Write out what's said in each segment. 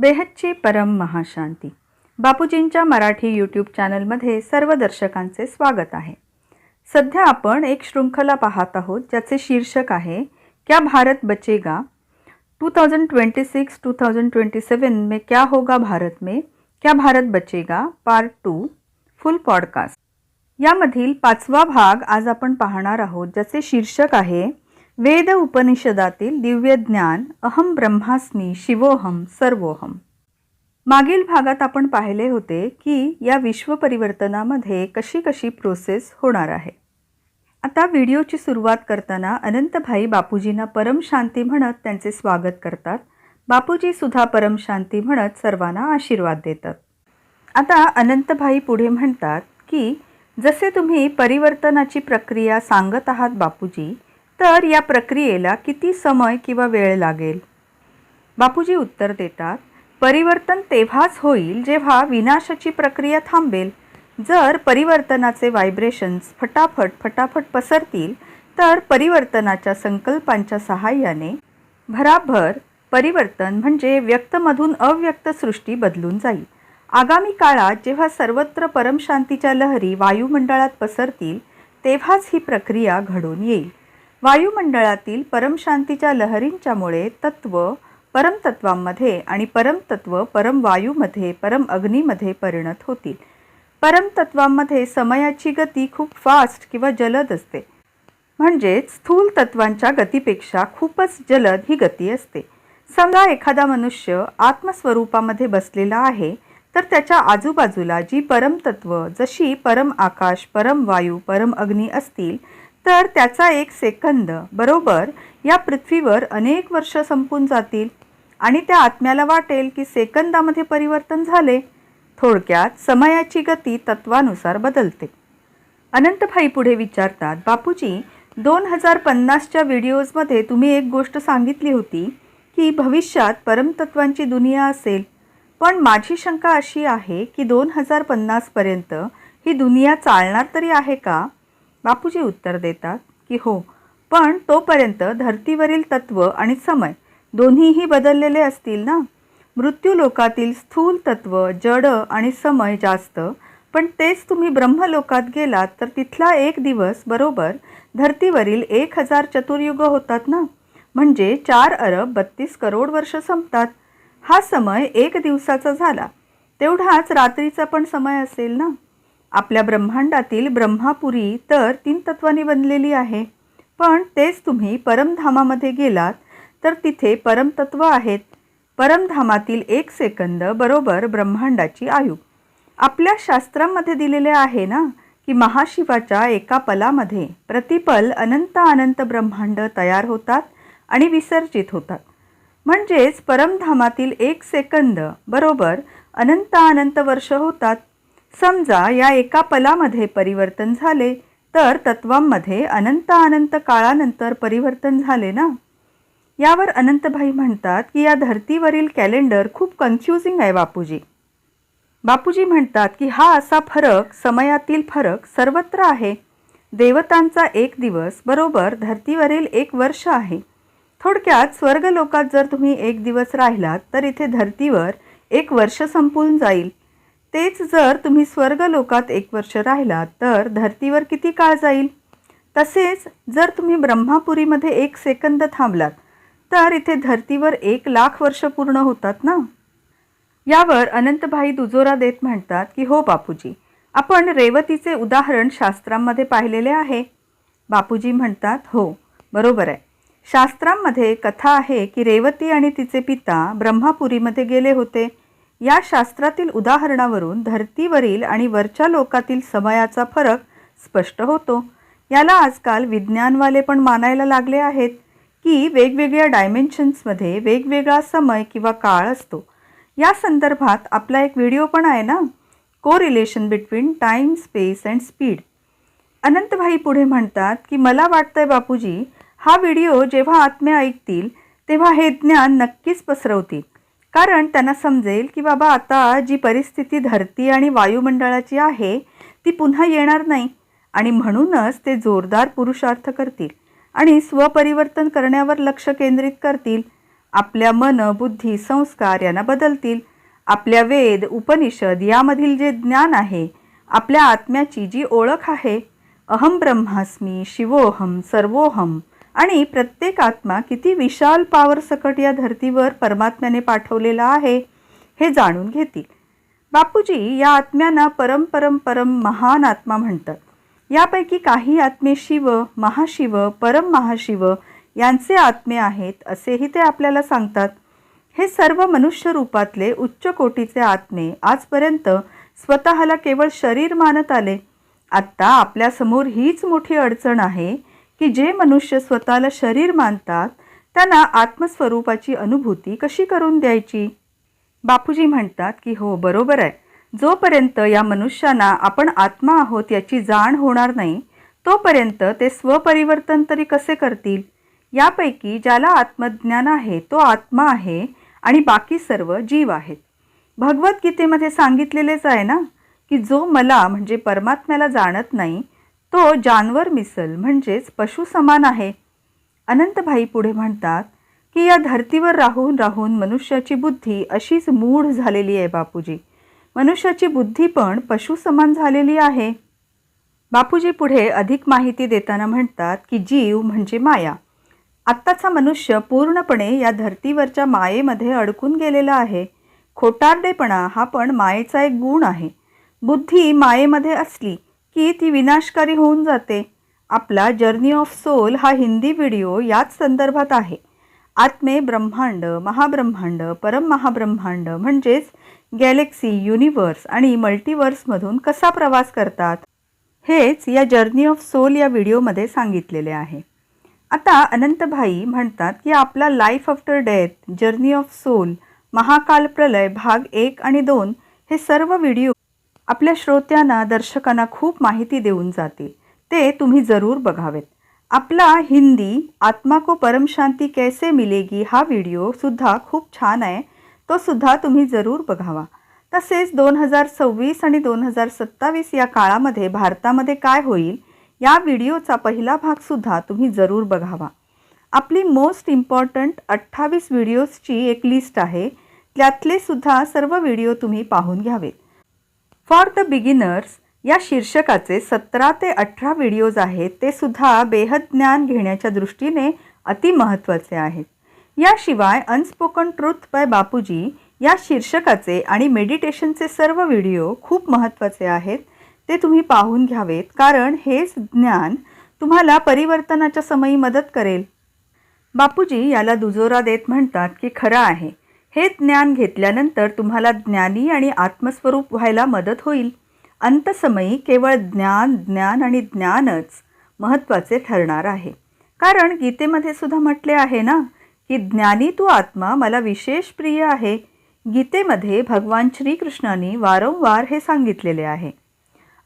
बेहदची परम महाशांती. बापूजींच्या मराठी यूट्यूब चॅनलमध्ये सर्व दर्शकांचे स्वागत आहे. सध्या आपण एक शृंखला पाहत आहोत ज्याचे शीर्षक आहे क्या भारत बचेगा? 2026 2027 में क्या होगा भारत में? क्या भारत बचेगा? पार्ट टू फुल पॉडकास्ट यामधील पाचवा भाग आज आपण पाहणार आहोत ज्याचे शीर्षक आहे वेद उपनिषदातील दिव्य ज्ञान अहम ब्रह्मास्मी शिवोहम सर्वोहम मागील भागात आपण पाहिले होते की या विश्व परिवर्तनामध्ये कशी कशी प्रोसेस होणार आहे. आता व्हिडिओची सुरुवात करताना अनंतभाई बापूजींना परम शांती म्हणत त्यांचे स्वागत करतात. बापूजी सुद्धा परम शांती म्हणत सर्वांना आशीर्वाद देतात. आता अनंतभाई पुढे म्हणतात की जसे तुम्ही परिवर्तनाची प्रक्रिया सांगत आहात बापूजी तर या प्रक्रियेला किती समय किंवा वेळ लागेल? बापूजी उत्तर देतात परिवर्तन तेव्हाच होईल जेव्हा विनाशाची प्रक्रिया थांबेल. जर परिवर्तनाचे व्हायब्रेशन्स फटाफट फटाफट पसरतील तर परिवर्तनाच्या संकल्पांच्या सहाय्याने भराभर परिवर्तन म्हणजे व्यक्तमधून अव्यक्त सृष्टी बदलून जाईल. आगामी काळात जेव्हा सर्वत्र परमशांतीच्या लहरी वायुमंडळात पसरतील तेव्हाच ही प्रक्रिया घडून येईल. वायुमंडळातील परमशांतीच्या लहरींच्यामुळे तत्व परमतत्वांमध्ये आणि परमतत्व परमवायूमध्ये परम अग्नीमध्ये परिणत होतील. परमतत्वांमध्ये समयाची गती खूप फास्ट किंवा जलद असते. म्हणजेच स्थूल तत्वांच्या गतीपेक्षा खूपच जलद ही गती असते. समजा एखादा मनुष्य आत्मस्वरूपामध्ये बसलेला आहे तर त्याच्या आजूबाजूला जी परमतत्व जशी परम आकाश परम वायू परम अग्नी असतील तर त्याचा एक सेकंद बरोबर? या पृथ्वीवर अनेक वर्ष संपून जातील. आणि त्या आत्म्याला वाटेल की सेकंदामध्ये परिवर्तन झाले. थोडक्यात समयाची गती तत्वानुसार बदलते. अनंतभाई पुढे विचारतात बापूजी दोन हजार पन्नासच्या व्हिडिओजमध्ये तुम्ही एक गोष्ट सांगितली होती की भविष्यात परमतत्वांची दुनिया असेल. पण माझी शंका अशी आहे की दोन हजार पन्नासपर्यंत ही दुनिया चालणार तरी आहे का? बापूजी उत्तर देतात की हो पण तोपर्यंत धर्तीवरील तत्व आणि समय दोन्हीही बदललेले असतील ना? मृत्यू लोकातील स्थूल तत्व जड आणि समय जास्त पण तेच तुम्ही ब्रह्मलोकात गेलात तर तिथला एक दिवस बरोबर धर्तीवरील एक हजार चतुर्युग होतात ना? म्हणजे चार अरब बत्तीस करोड वर्ष संपतात. हा समय एक दिवसाचा झाला. तेवढाच रात्रीचा पण समय असेल ना? आपल्या ब्रह्मांडातील ब्रह्मापुरी तर तीन तत्वांनी बनलेली आहे. पण तेच तुम्ही परमधामामध्ये गेलात तर तिथे परमतत्व आहेत. परमधामातील एक सेकंद बरोबर ब्रह्मांडाची आयु. आपल्या शास्त्रांमध्ये दिलेले आहे ना की महाशिवाच्या एका पलामध्ये प्रतिपल अनंत अनंत ब्रह्मांड तयार होतात आणि विसर्जित होतात. म्हणजेच परमधामातील एक सेकंद बरोबर अनंत अनंत वर्ष होतात. समजा या एका पलामध्ये परिवर्तन झाले तर तत्वांमध्ये अनंत अनंत काळानंतर परिवर्तन झाले ना? यावर अनंतभाई म्हणतात की या धर्तीवरील कॅलेंडर खूप कन्फ्युजिंग आहे बापूजी. बापूजी म्हणतात की हा असा फरक समयातील फरक सर्वत्र आहे. देवतांचा एक दिवस बरोबर धर्तीवरील एक वर्ष आहे. थोडक्यात स्वर्गलोकात जर तुम्ही एक दिवस राहिलात तर इथे धर्तीवर एक वर्ष संपून जाईल. तेच जर तुम्ही स्वर्गलोकात एक वर्ष राहिलात तर धर्तीवर किती काळ जाईल? तसेच जर तुम्ही ब्रह्मापुरीमध्ये एक सेकंद थांबलात तर इथे धर्तीवर एक लाख वर्ष पूर्ण होतात ना? यावर अनंतभाई दुजोरा देत म्हणतात की हो बापूजी आपण रेवतीचे उदाहरण शास्त्रांमध्ये पाहिलेले आहे. बापूजी म्हणतात हो बरोबर आहे. शास्त्रांमध्ये कथा आहे की रेवती आणि तिचे पिता ब्रह्मापुरीमध्ये गेले होते. या शास्त्रातील उदाहरणावरून धर्तीवरील आणि वरच्या लोकातील समयाचा फरक स्पष्ट होतो. याला आजकाल विज्ञानवाले पण मानायला लागले आहेत की वेगवेगळ्या डायमेन्शन्समध्ये वेगवेगळा समय किंवा काळ असतो. या संदर्भात आपला एक व्हिडिओ पण आहे ना? Correlation between time space and speed. Anantbhai पुढे म्हणतात की मला वाटतंय बापूजी हा व्हिडिओ जेव्हा आत्म्या ऐकतील तेव्हा हे ज्ञान नक्कीच पसरवतील. कारण त्यांना समजेल की बाबा आता जी परिस्थिती धरती आणि वायुमंडळाची आहे ती पुन्हा येणार नाही. आणि म्हणूनच ते जोरदार पुरुषार्थ करतील आणि स्वपरिवर्तन करण्यावर लक्ष केंद्रित करतील. आपल्या मन बुद्धी संस्कार यांना बदलतील. आपल्या वेद उपनिषद यामधील जे ज्ञान आहे आपल्या आत्म्याची जी ओळख आहे अहम ब्रह्मास्मी शिवोहम सर्वोहम आणि प्रत्येक आत्मा किती विशाल पावर सकट या धर्तीवर परमात्म्याने पाठवलेला आहे हे जाणून घेतील. बापूजी या आत्म्यांना परम परम परम महान आत्मा म्हणतात. यापैकी काही आत्मे शिव महाशिव परम महाशिव यांचे आत्मे आहेत असेही ते आपल्याला सांगतात. हे सर्व मनुष्य रूपातले उच्च कोटीचे आत्मे आजपर्यंत स्वतःला केवळ शरीर मानत आले. आत्ता आपल्यासमोर हीच मोठी अडचण आहे की जे मनुष्य स्वतःला शरीर मानतात त्यांना आत्मस्वरूपाची अनुभूती कशी करून द्यायची? बापूजी म्हणतात की हो बरोबर आहे. जोपर्यंत या मनुष्यांना आपण आत्मा आहोत याची जाण होणार नाही तोपर्यंत ते स्वपरिवर्तन तरी कसे करतील? यापैकी ज्याला आत्मज्ञान आहे तो आत्मा आहे आणि बाकी सर्व जीव आहेत. भगवद्गीतेमध्ये सांगितलेलेच आहे ना की जो मला म्हणजे परमात्म्याला जाणत नाही तो जानवर मिसल म्हणजेच पशु समान आहे. अनंतभाई पुढे म्हणतात की या धर्तीवर राहून राहून मनुष्याची बुद्धी अशीच मूढ झालेली आहे बापूजी. मनुष्याची बुद्धी पण पशु समान झालेली आहे. बापूजी पुढे अधिक माहिती देताना म्हणतात की जीव म्हणजे माया. आत्ताचा मनुष्य पूर्णपणे या धर्तीवरच्या मायेमध्ये अडकून गेलेला आहे. खोटारडेपणा हा पण मायेचा एक गुण आहे. बुद्धी मायेमध्ये असली की ती विनाशकारी होऊन जाते. आपला जर्नी ऑफ सोल हा हिंदी व्हिडिओ याच संदर्भात आहे. आत्मे ब्रह्मांड महाब्रह्मांड परम महाब्रह्मांड म्हणजेच गॅलेक्सी युनिवर्स आणि मल्टिवर्समधून कसा प्रवास करतात? हेच या जर्नी ऑफ सोल या व्हिडिओमध्ये सांगितलेले आहे. आता अनंतभाई म्हणतात की आपला life after death journey of soul Mahakal प्रलय भाग एक आणि दोन हे सर्व व्हिडिओ आपल्या श्रोत्यांना दर्शकांना खूप माहिती देऊन जातील. ते तुम्ही जरूर बघावेत. आपला हिंदी आत्मा को परम शांती कैसे मिलेगी हा व्हिडिओ सुद्धा खूप छान आहे. तो सुद्धा तुम्ही जरूर बघावा. तसेच दोन हजार सव्वीस आणि दोन हजार सत्तावीस या काळामध्ये भारतामध्ये काय होईल या व्हिडिओचा पहिला भागसुद्धा तुम्ही जरूर बघावा. आपली मोस्ट इम्पॉर्टंट अठ्ठावीस व्हिडिओजची एक लिस्ट आहे. त्यातले सुद्धा सर्व व्हिडिओ तुम्ही पाहून घ्यावेत. फॉर द बिगिनर्स या शीर्षकाचे सतरा ते अठरा व्हिडिओज आहेत ते सुद्धा बेहद ज्ञान घेण्याच्या दृष्टीने अतिमहत्त्वाचे आहेत. याशिवाय अनस्पोकन ट्रुथ बाय बापूजी या शीर्षकाचे आणि मेडिटेशनचे सर्व व्हिडिओ खूप महत्त्वाचे आहेत. ते तुम्ही पाहून घ्यावेत कारण हेच ज्ञान तुम्हाला परिवर्तनाच्या समयी मदत करेल. बापूजी याला दुजोरा देत म्हणतात की खरं आहे. हे ज्ञान घेतल्यानंतर तुम्हाला ज्ञानी आणि आत्मस्वरूप व्हायला मदत होईल. अंतसमयी केवळ ज्ञान ज्ञान आणि ज्ञानच महत्त्वाचे ठरणार आहे. कारण गीतेमध्ये सुद्धा म्हटले आहे ना की ज्ञानी तू आत्मा मला विशेष प्रिय आहे. गीतेमध्ये भगवान श्रीकृष्णाने वारंवार हे सांगितलेले आहे.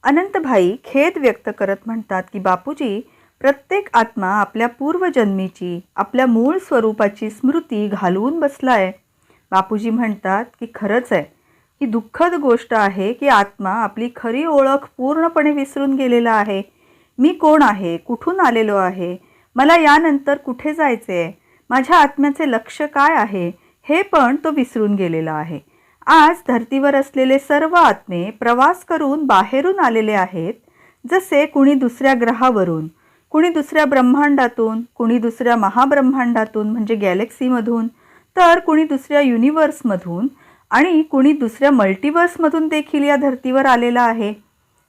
अनंतभाई खेद व्यक्त करत म्हणतात की बापूजी प्रत्येक आत्मा आपल्या पूर्वजन्मीची आपल्या मूळ स्वरूपाची स्मृती घालवून आहे बापूजी म्हणतात की खरंच आहे. ही दुःखद गोष्ट आहे की आत्मा आपली खरी ओळख पूर्णपणे विसरून गेलेला आहे. मी कोण आहे? कुठून आलेलो आहे? मला यानंतर कुठे जायचे आहे माझ्या आत्म्याचे लक्ष काय आहे? हे पण तो विसरून गेलेला आहे. आज धर्तीवर असलेले सर्व आत्मे प्रवास करून बाहेरून आलेले आहेत जसे कुणी दुसऱ्या ग्रहावरून कुणी दुसऱ्या ब्रह्मांडातून कुणी दुसऱ्या महाब्रह्मांडातून म्हणजे गॅलेक्सीमधून तर कुणी दुसऱ्या युनिवर्समधून आणि कुणी दुसऱ्या मल्टिवर्समधून देखील या धर्तीवर आलेला आहे.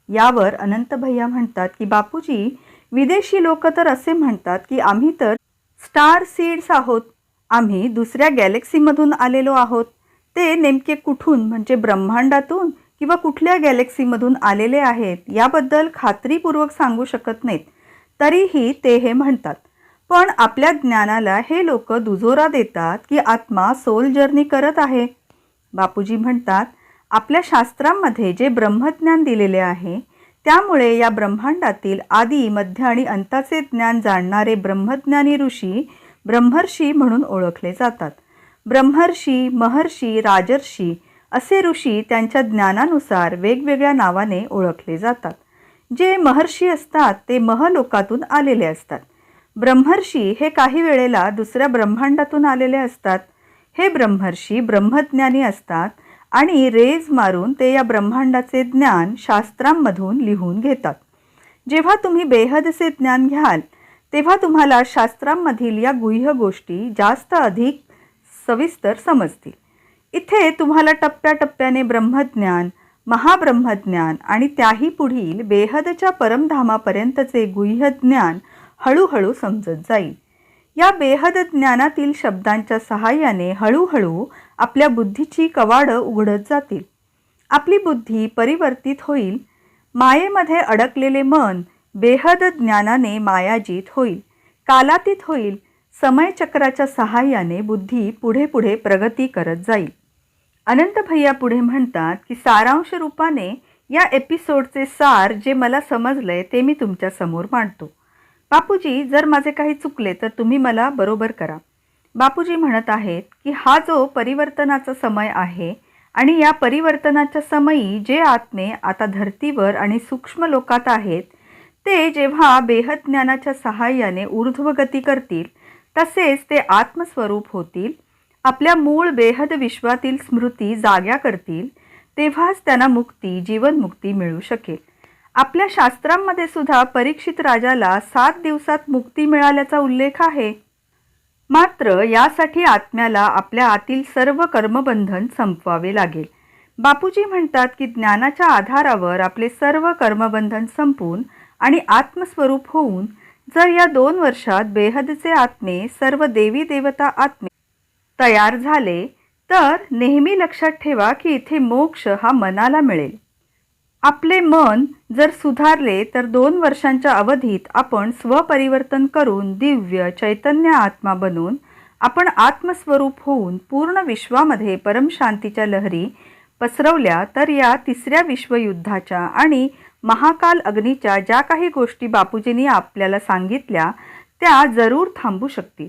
यावर अनंत भैया म्हणतात की बापूजी विदेशी लोक तर असे म्हणतात की आम्ही तर स्टार सीड्स आहोत. आम्ही दुसऱ्या गॅलेक्सीमधून आलेलो आहोत. ते नेमके कुठून म्हणजे ब्रह्मांडातून किंवा कुठल्या गॅलेक्सीमधून आलेले आहेत याबद्दल खात्रीपूर्वक सांगू शकत नाहीत. तरीही ते हे म्हणतात. पण आपल्या ज्ञानाला हे लोक दुजोरा देतात की आत्मा सोल जर्नी करत आहे. बापूजी म्हणतात आपल्या शास्त्रांमध्ये जे ब्रह्मज्ञान दिलेले आहे त्यामुळे या ब्रह्मांडातील आदी मध्य आणि अंताचे ज्ञान जाणणारे ब्रह्मज्ञानी ऋषी ब्रह्मर्षी म्हणून ओळखले जातात. ब्रह्मर्षी महर्षी राजर्षी असे ऋषी त्यांच्या ज्ञानानुसार वेगवेगळ्या नावाने ओळखले जातात. जे महर्षी असतात ते महलोकातून आलेले असतात. ब्रह्मर्षी हे काही वेळेला दुसऱ्या ब्रह्मांडातून आलेले असतात. हे ब्रह्मर्षी ब्रह्मज्ञानी असतात आणि रेज मारून ते या ब्रह्मांडाचे ज्ञान शास्त्रांमधून लिहून घेतात. जेव्हा तुम्ही बेहदचे ज्ञान घ्याल तेव्हा तुम्हाला शास्त्रांमधील या गुह्य गोष्टी जास्त अधिक सविस्तर समजतील. इथे तुम्हाला टप्प्याटप्प्याने ब्रह्मज्ञान महाब्रह्मज्ञान आणि त्याही पुढील बेहदच्या परमधामापर्यंतचे गुह्य ज्ञान हळूहळू समजत जाईल या बेहद ज्ञानातील शब्दांच्या सहाय्याने हळूहळू आपल्या बुद्धीची कवाडं उघडत जातील. आपली बुद्धी परिवर्तित होईल. मायेमध्ये अडकलेले मन बेहद ज्ञानाने मायाजीत होईल. कालातीत होईल. समयचक्राच्या सहाय्याने बुद्धी पुढे पुढे प्रगती करत जाईल. अनंत भैया पुढे म्हणतात की सारांश रूपाने या एपिसोडचे सार जे मला समजलंय ते मी तुमच्यासमोर मांडतो. बापूजी जर माझे काही चुकले तर तुम्ही मला बरोबर करा. बापूजी म्हणत आहेत की हा जो परिवर्तनाचा समय आहे आणि या परिवर्तनाच्या समयी जे आत्मे आता धर्तीवर आणि सूक्ष्म लोकात आहेत ते जेव्हा बेहद ज्ञानाच्या सहाय्याने ऊर्ध्वगती करतील तसेच ते आत्मस्वरूप होतील आपल्या मूळ बेहद विश्वातील स्मृती जाग्या करतील तेव्हाच त्यांना मुक्ती जीवनमुक्ती मिळू शकेल. आपल्या शास्त्रांमध्ये सुद्धा परीक्षित राजाला सात दिवसात मुक्ती मिळाल्याचा उल्लेख आहे. मात्र यासाठी आत्म्याला आपल्या आतील सर्व कर्मबंधन संपवावे लागेल. बापूजी म्हणतात की ज्ञानाच्या आधारावर आपले सर्व कर्मबंधन संपून आणि आत्मस्वरूप होऊन जर या दोन वर्षात बेहदचे आत्मे सर्व देवी देवता आत्मे तयार झाले तर नेहमी लक्षात ठेवा की इथे मोक्ष हा मनाला मिळेल. आपले मन जर सुधारले तर दोन वर्षांच्या अवधीत आपण स्वपरिवर्तन करून दिव्य चैतन्य आत्मा बनून आपण आत्मस्वरूप होऊन पूर्ण विश्वामध्ये परमशांतीच्या लहरी पसरवल्या तर या तिसऱ्या विश्वयुद्धाच्या आणि महाकाल अग्नीच्या ज्या काही गोष्टी बापूजींनी आपल्याला सांगितल्या त्या जरूर थांबू शकतील.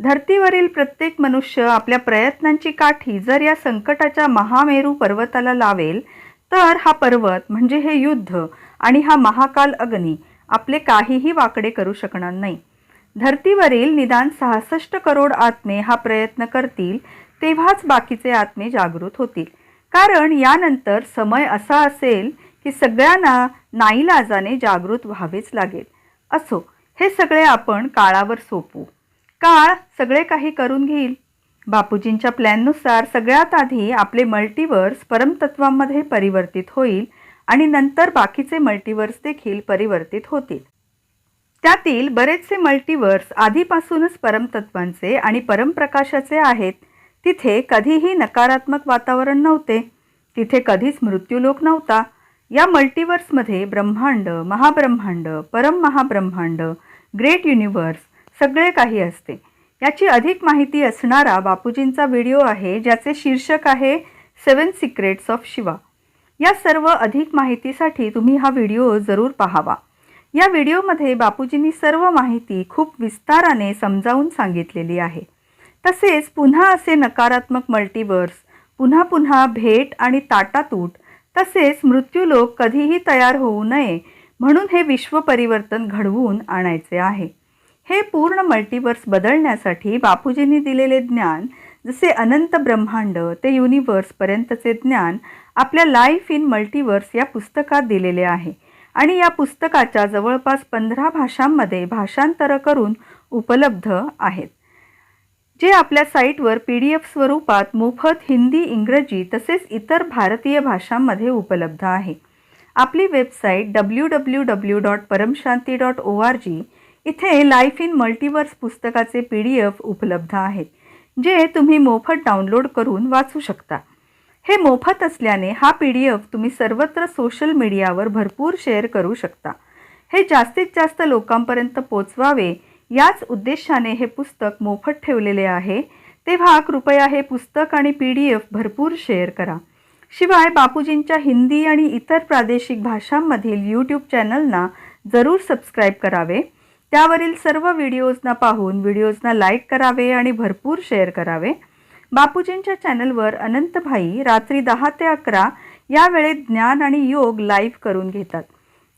धर्तीवरील प्रत्येक मनुष्य आपल्या प्रयत्नांची काठी जर या संकटाच्या महामेरू पर्वताला लावेल तर हा पर्वत म्हणजे हे युद्ध आणि हा महाकाल अग्नी आपले काहीही वाकडे करू शकणार नाही. धर्तीवरील निदान सहासष्ट करोड आत्मे हा प्रयत्न करतील तेव्हाच बाकीचे आत्मे जागृत होतील. कारण यानंतर समय असा असेल की सगळ्यांना नाईलाजाने जागृत व्हावेच लागेल. असो हे सगळे आपण काळावर सोपू काळ सगळे काही करून घेईल. बापूजींच्या प्लॅननुसार सगळ्यात आधी आपले मल्टिवर्स परमतत्वांमध्ये परिवर्तित होईल आणि नंतर बाकीचे मल्टिवर्स देखील परिवर्तित होतील. त्यातील बरेचसे मल्टिवर्स आधीपासूनच परमतत्वांचे आणि परमप्रकाशाचे आहेत. तिथे कधीही नकारात्मक वातावरण नव्हते. तिथे कधीच मृत्यूलोक नव्हता. या मल्टिवर्समध्ये ब्रह्मांड महाब्रह्मांड परम महाब्रह्मांड ग्रेट युनिवर्स सगळे काही असते. याची अधिक माहिती असणारा बापूजींचा व्हिडिओ आहे ज्याचे शीर्षक आहे सेवन सिक्रेट्स ऑफ शिवा. या सर्व अधिक माहितीसाठी तुम्ही हा व्हिडिओ जरूर पाहावा. या व्हिडिओमध्ये बापूजींनी सर्व माहिती खूप विस्ताराने समजावून सांगितलेली आहे. तसेच पुन्हा असे नकारात्मक मल्टिवर्स पुन्हा पुन्हा भेट आणि ताटातूट तसेच मृत्यूलोक कधीही तयार होऊ नये म्हणून हे विश्व परिवर्तन घडवून आणायचे आहे. हे पूर्ण मल्टिवर्स बदलण्यासाठी बापूजींनी दिलेले ज्ञान जसे अनंत ब्रह्मांड ते युनिवर्सपर्यंतचे ज्ञान आपल्या लाईफ इन मल्टिवर्स या पुस्तकात दिलेले आहे. आणि या पुस्तकाच्या जवळपास पंधरा भाषांमध्ये भाषांतर करून उपलब्ध आहेत. जे आपल्या साईटवर पी डी एफ स्वरूपात मोफत हिंदी इंग्रजी तसेच इतर भारतीय भाषांमध्ये उपलब्ध आहे. आपली website W W W dot Paramshanti dot O R G इथे लाईफ इन मल्टिवर्स पुस्तकाचे पी डी एफ उपलब्ध आहेत जे तुम्ही मोफत डाउनलोड करून वाचू शकता. हे मोफत असल्याने हा पी डी एफ तुम्ही सर्वत्र सोशल मीडियावर भरपूर शेअर करू शकता. हे जास्तीत जास्त लोकांपर्यंत पोचवावे याच उद्देशाने हे पुस्तक मोफत ठेवलेले आहे. तेव्हा कृपया हे पुस्तक आणि पी डी एफ भरपूर शेअर करा. शिवाय बापूजींच्या हिंदी आणि इतर प्रादेशिक भाषांमधील यूट्यूब चॅनलना जरूर सबस्क्राईब करावे. त्यावरील सर्व व्हिडिओजना पाहून व्हिडिओजना लाईक करावे आणि भरपूर शेअर करावे. बापूजींच्या चॅनलवर अनंतभाई रात्री दहा ते अकरा या वेळेत ज्ञान आणि योग लाईव्ह करून घेतात.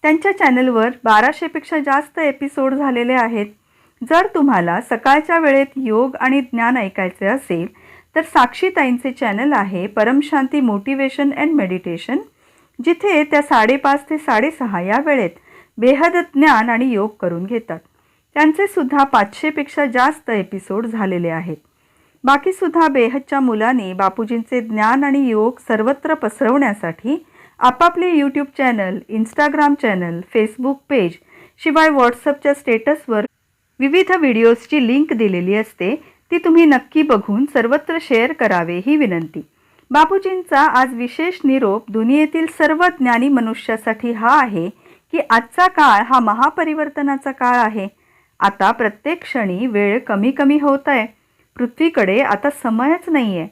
त्यांच्या चॅनलवर बाराशेपेक्षा जास्त एपिसोड झालेले आहेत. जर तुम्हाला सकाळच्या वेळेत योग आणि ज्ञान ऐकायचे असेल तर साक्षीताईंचे चॅनल आहे परमशांती मोटिवेशन अँड मेडिटेशन. जिथे त्या साडेपाच ते साडेसहा या वेळेत बेहद ज्ञान आणि योग करून घेतात. त्यांचे सुद्धा पाचशेपेक्षा जास्त एपिसोड झालेले आहेत. बाकीसुद्धा बेहदच्या मुलांनी बापूजींचे ज्ञान आणि योग सर्वत्र पसरवण्यासाठी आपापले YouTube channel Instagram channel Facebook page शिवाय व्हॉट्सअपच्या स्टेटसवर विविध व्हिडिओजची लिंक दिलेली असते ती तुम्ही नक्की बघून सर्वत्र शेअर करावे ही विनंती. बापूजींचा आज विशेष निरोप दुनियेतील सर्व ज्ञानी मनुष्यासाठी हा आहे की आजचा काळ हा महापरिवर्तनाचा काळ आहे. आता प्रत्येक क्षणी वेळ कमी कमी होत आहे. पृथ्वीकडे आता समयच नाही आहे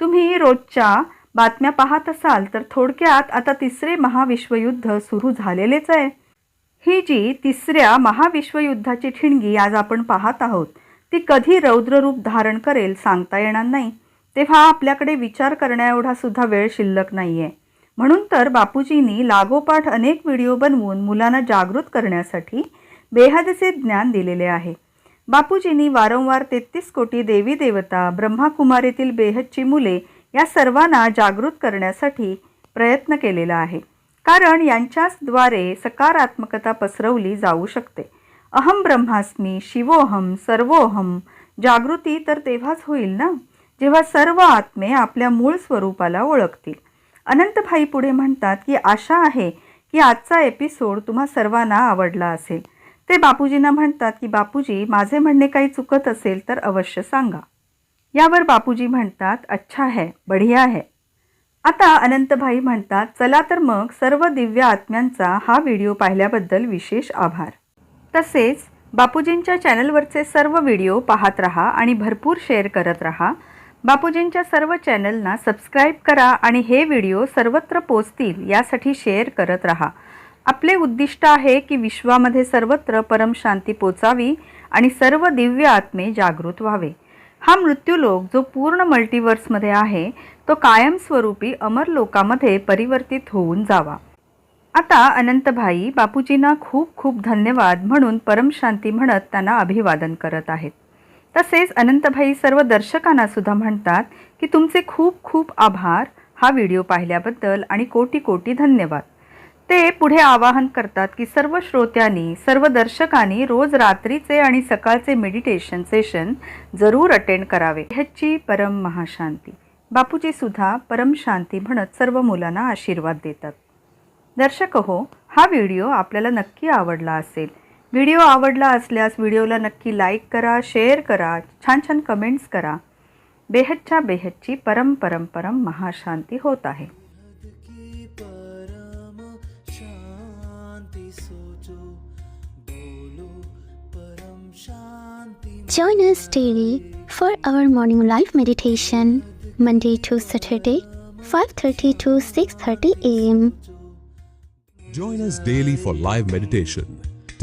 तुम्ही रोजच्या बातम्या पाहत असाल तर थोडक्यात आता तिसरे महाविश्वयुद्ध सुरू झालेलेच आहे. ही जी तिसऱ्या महाविश्वयुद्धाची ठिणगी आज आपण पाहत आहोत ती कधी रौद्ररूप धारण करेल सांगता येणार नाही. तेव्हा आपल्याकडे विचार करण्याएवढा सुद्धा वेळ शिल्लक नाही आहे म्हणून तर बापूजींनी लागोपाठ अनेक व्हिडिओ बनवून मुलांना जागृत करण्यासाठी बेहदचे ज्ञान दिलेले आहे. बापूजींनी वारंवार तेहतीस कोटी देवी देवता ब्रह्माकुमारीतील बेहदची मुले या सर्वांना जागृत करण्यासाठी प्रयत्न केलेला आहे. कारण यांच्याचद्वारे सकारात्मकता पसरवली जाऊ शकते. अहम ब्रह्मास्मी शिवोहम सर्वोहम जागृती तर तेव्हाच होईल ना? जेव्हा सर्व आत्मे आपल्या मूळ स्वरूपाला ओळखतील. अनंतभाई पुढे म्हणतात की आशा आहे की आजचा एपिसोड तुम्हा सर्वांना आवडला असेल. ते बापूजींना म्हणतात की बापूजी माझे म्हणणे काही चुकत असेल तर अवश्य सांगा. यावर बापूजी म्हणतात अच्छा है बढिया है. आता अनंतभाई म्हणतात चला तर मग सर्व दिव्य आत्म्यांचा हा व्हिडिओ पाहिल्याबद्दल विशेष आभार. तसेच बापूजींच्या चॅनलवरचे सर्व व्हिडिओ पाहत रहा आणि भरपूर शेअर करत रहा. बापूजींच्या सर्व चॅनलना सबस्क्राईब करा आणि हे व्हिडिओ सर्वत्र पोचतील यासाठी शेअर करत रहा. आपले उद्दिष्ट आहे की विश्वामध्ये सर्वत्र परमशांती पोचावी आणि सर्व दिव्य आत्मे जागृत व्हावे. हा मृत्यूलोक जो पूर्ण मल्टिवर्समध्ये आहे तो कायमस्वरूपी अमर लोकामध्ये परिवर्तित होऊन जावा. आता अनंतभाई बापूजींना खूप खूप धन्यवाद म्हणून परमशांती म्हणत त्यांना अभिवादन करत आहेत. तसेच अनंतभाई सर्व दर्शकांना सुद्धा म्हणतात की तुमचे खूप खूप आभार हा व्हिडिओ पाहिल्याबद्दल आणि कोटी कोटी धन्यवाद. ते पुढे आवाहन करतात की सर्व श्रोत्यांनी सर्व दर्शकांनी रोज रात्रीचे आणि सकाळचे मेडिटेशन सेशन जरूर अटेंड करावे. ह्याची परम महाशांती. बापूजी सुद्धा परम शांती म्हणत सर्व मुलांना आशीर्वाद देतात. दर्शक हो हा व्हिडिओ आपल्याला नक्की आवडला असेल. व्हिडिओ आवडला असल्यास व्हिडिओला नक्की लाईक करा शेअर करा छान छान कमेंट्स करा बेहदच्या बेहदची परम परम परम महाशांती होत आहे Join us daily for our morning live meditation, Monday to Saturday, 5:30 to 6:30 a.m. Join us daily for live meditation,